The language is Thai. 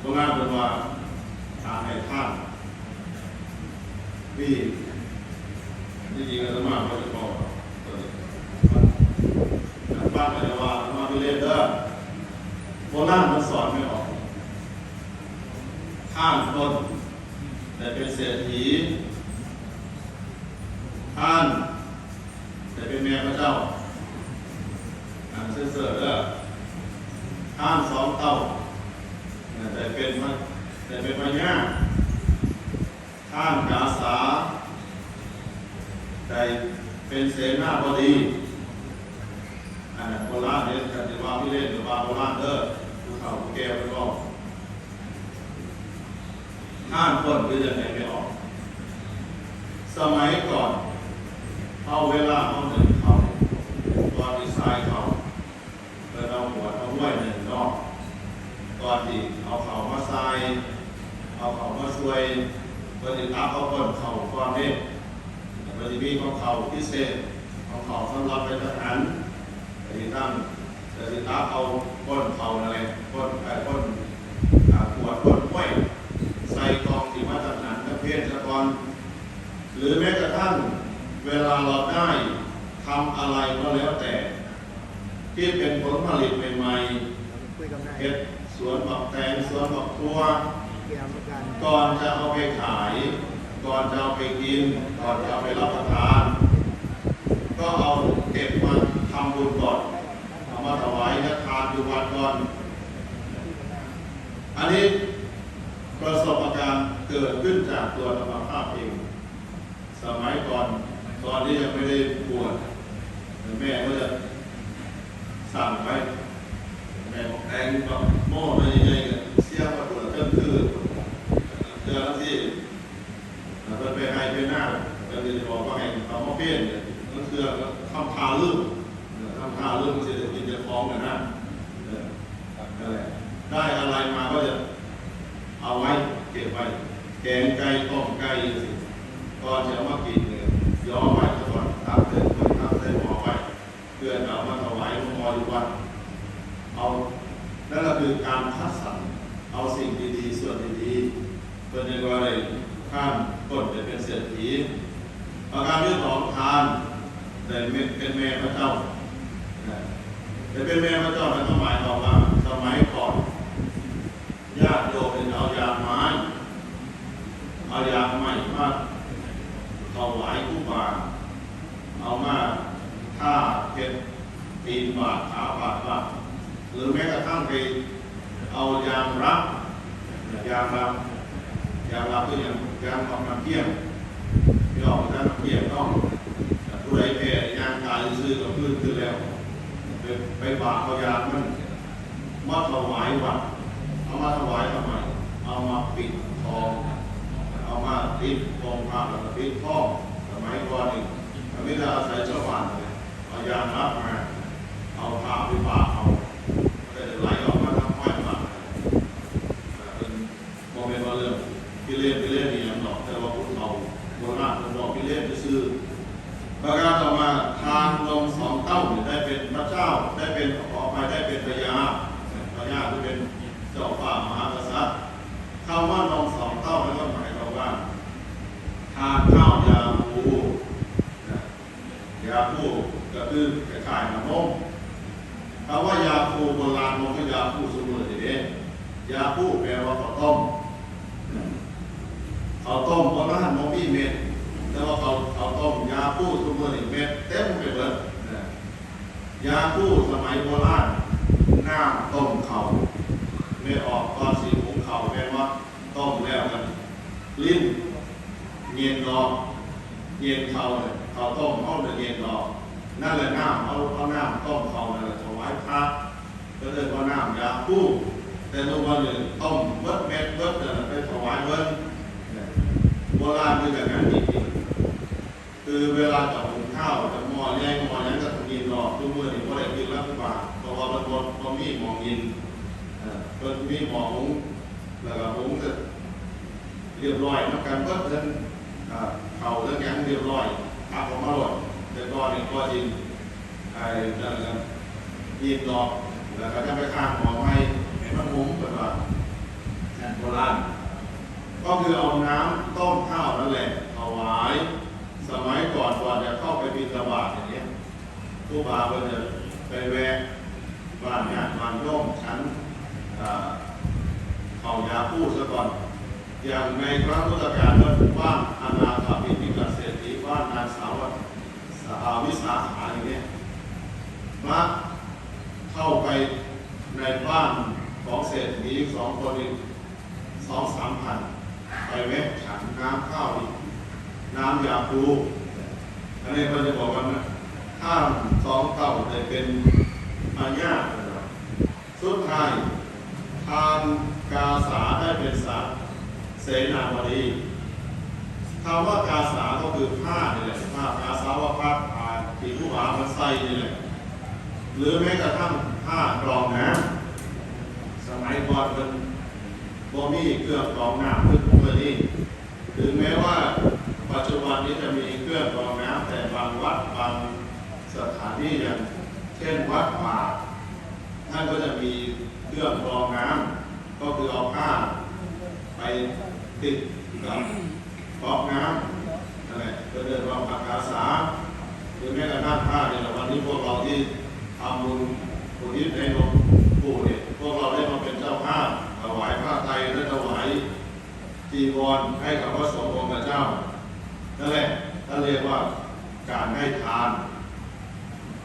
โรงงานเป็นว่าทางให้ท่านที่ที่จริงอาตมาเขาจะบอกเปิดบ้านอาจารย์ว่าอาตมาไปเรียนเด้อโบราณมันสอนไม่ออก ข้ามต้นแต่เป็นเศรษฐีท่าน แต่เป็นแม่พระเจ้าอ่านเสื้อเสื้อเด้อท่านสองเต้า เป็นมันแต่เป็นพญาท่านกาสาแต่เป็นเสนาบดีอันนั้นโบราณเนี่ยกันที่ว่าพี่เล่นหรือว่าโบราณเด้อผู้เฒ่าผู้แก่ไปบอกห้ามคนคือยังไงไม่ออก สมัยก่อนเอาเวลาเอาหนึ่งเขาตอนดีไซน์เขาเปิดเอาหัวเอาห้วยหนึ่งนอกตอนที่เอา เขามาใส่เอาเขามาช่วยเปิดติดตาเขาคนเขาความเด็กเปิดมีของเขาพิเศษของเขาสำหรับเป็นทหารเปิดติดตามเปิดติดตาเอาคนเขาอะไรคนไอ้คนอ่าขวดคนห้วยใส่กองที่มาตรฐานประเภทสะกรหรือแม้กระทั่งเวลาเราได้ทำอะไรก็แล้วแต่ ที่เป็นผลผลิตใหม่ๆเห็ด วนบักแตงสวนบักทัวเกี่ยวกับการก่อนจะเอาไปขาย ก่อนจะเอาไปกิน ก่อนจะเอาไปรับประทาน ก็เอาเก็บมาทำบุญก่อนเอามาถวายและทานอยู่วัดก่อน อันนี้ประสบการณ์เกิดขึ้นจากตัวธรรมภาพเอง สมัยก่อนตอนที่ยังไม่ได้บวชแม่ก็จะสั่งไปแม่บอกแทงก็โม่ไปยังไงกันเสียมาตัวจนคือเดือนละที่ เพิ่นไปให้ไปหน้าก็จะบอกว่าให้เขามาเพี้ยนเนี่ยก็คือทำพาลืมทำพาลืมเศรษฐกิจจะฟ้องกันนะได้อะไรมาก็จะเอาไว้เก็บไว้แกงไก่ต้มไก่สิก่อนจะมากินเนี่ยย้อไว้ก่อนตักเสร็จก่อนตักใส่หมอไว้เพื่อจะเอามาถวายหลวงพ่ออยู่วัดเอานั่นก็คือการคัดสรรเอาสิ่งดีๆส่วนดีๆเพื่อในว่าได้ ข้ามต้นจะเป็นเศรษฐี ประการที่สองทานแต่เป็นแม่พระเจ้าแต่เป็นแม่พระเจ้านั้นก็หมายความว่าสมัยก่อนญาติโยมเป็นเอายางไม้เอายางใหม่มาถวายผู้บาเอามาท่าเพชรปีนบาทขาบาทบาทหรือแม้กระทั่งไปเอายางรับยางรับ ยางรับก็อย่างยางของน้ำเทียมที่ออกมาจากน้ำเทียมต้องผู้ใดแพ้ยางกายซื้อกับพื้นขึ้นแล้ว ไปไปบาทเอายางมันมาถวายวัดเอามาถวายทำไมเอามาปิดทอง เอามาติดทองพระแล้วก็ปิดทอสมัยก่อนนี่ไม่ได้อาศัยชาวบ้านเลยเอายางรับมาเอาผ้าไปปากเอาก็จะไหลออกมาทางห้อยปาเป็นโมเมนต์ว่าเรื่อง พี่เล่นพี่เล่นนี่ยังหรอกแต่ว่าพุทธเขาโบราณผมบอกพี่เล่นไปซื้อประการต่อมาทางลงสองเต้าได้เป็นพระเจ้าได้เป็นออกไปได้เป็นพญาพญาที่เป็นเจ้าฝ่ามหากษัตริย์คำว่านมสองเต้านั่นก็หมายความว่าทานข้าวยาคูนะยาคูก็คือคล้ายๆน้ำนมคำว่ายาคูโบราณมันก็ยาคูสมุนไพรยาคูแปลว่าข้าวต้ม ข้าต้มโบราณมันมีเม็ดแต่ว่าเขาข้าต้มยาคูสมุนไพรเม็ดเต็มไปหมดยาคูสมัยโบราณน้ำต้มเขาไม่ออกตอนสีหุงเขาแม่นว่าต้มแล้วกันลิ้นเงียนรอเงียนเขาเนี่ยเขาต้มเขาเนี่ยเงียนรอนั่นแหละน้ำเอาเอาน้ำต้มเขานั่นแหละถวายพระก็เลยว่าน้ำยาคู่แต่ทุกวันเนี่ยต้มเบิดเม็ดเบิดเนี่ยไปถวายเบิด โบราณคืออย่างนั้นจริงๆคือเวลาจะหุงข้าวจะหม้อแยงหม้อนั้นก็ต้องกินรอทุกมื้อนี่บ่ได้กินแล้วทุกบาทเพราะว่ามันบ่บ่มีหม้อกินเออเพิ่นมีหมอหุงแล้วก็หุงเสร็จเรียบร้อยนักการเพิ่นเพิ่นอ่าเขาเรื่องยังเรียบร้อยตักออกมาหมดแต่ก่อนนี่ก็จริงไอ้นั่นแหละยีบดอกแล้วก็จะไปข้างหมอไม้ให้มันหุงเพิ่นว่าสคือเอาน้ำต้มข้าวนั่นแหละถวาย สมัยก่อนก่อนจะเข้าไปบิณฑบาตอย่างเงี้ย ผู้บาเพิ่นจะไปแวะบ้านญาติบ้านโยมชั้นอ่าเขายาพูดซะก่อน อย่างในครั้งพุทธกาลนั้นบ้านอนาถาบิณิกเศรษฐีบ้านนางสาวสาวิสาขาอย่างเงี้ยมาเข้าไปในบ้านของเศรษฐีสองคนอีกสองสามพันไปแวะฉันน้ำข้าวอีกน้ำยาคูอันนี้เขาจะบอกว่า ข้ามสองเต่าจะเป็นอาญาสุดท้ายทานกาสาได้เป็นสาเสนาบดีคำว่ากาสาก็คือผ้านี่แหละผ้ากาสาว่าผ้าผ่าที่ผู้หามันใส่นี่แหละหรือแม้กระทั่งผ้ากรองน้ำสมัยก่อนเป็นบ่มีเครื่องกรองน้ำขึ้นพวกนี้ถึงแม้ว่าปัจจุบันนี้จะมีเครื่องกรองน้ำแต่บางวัดบางสถาน ที่อย่างเช่นวัดป่าท่านก็จะมีเครื่องกรองน้ำก็คือเอาผ้าไปติดกับกรองน้ำนั่นแหละก็เรียกว่าปากกาสาหรือแม้กระทั่งผ้าเนี่ยวันนี้พวกเราที่ทำบุญอุทิศในหลวงปู่เนี่ยพวกเราได้มาเป็นเจ้าภาพถวายผ้าไตรและถวายจีวรให้กับพระส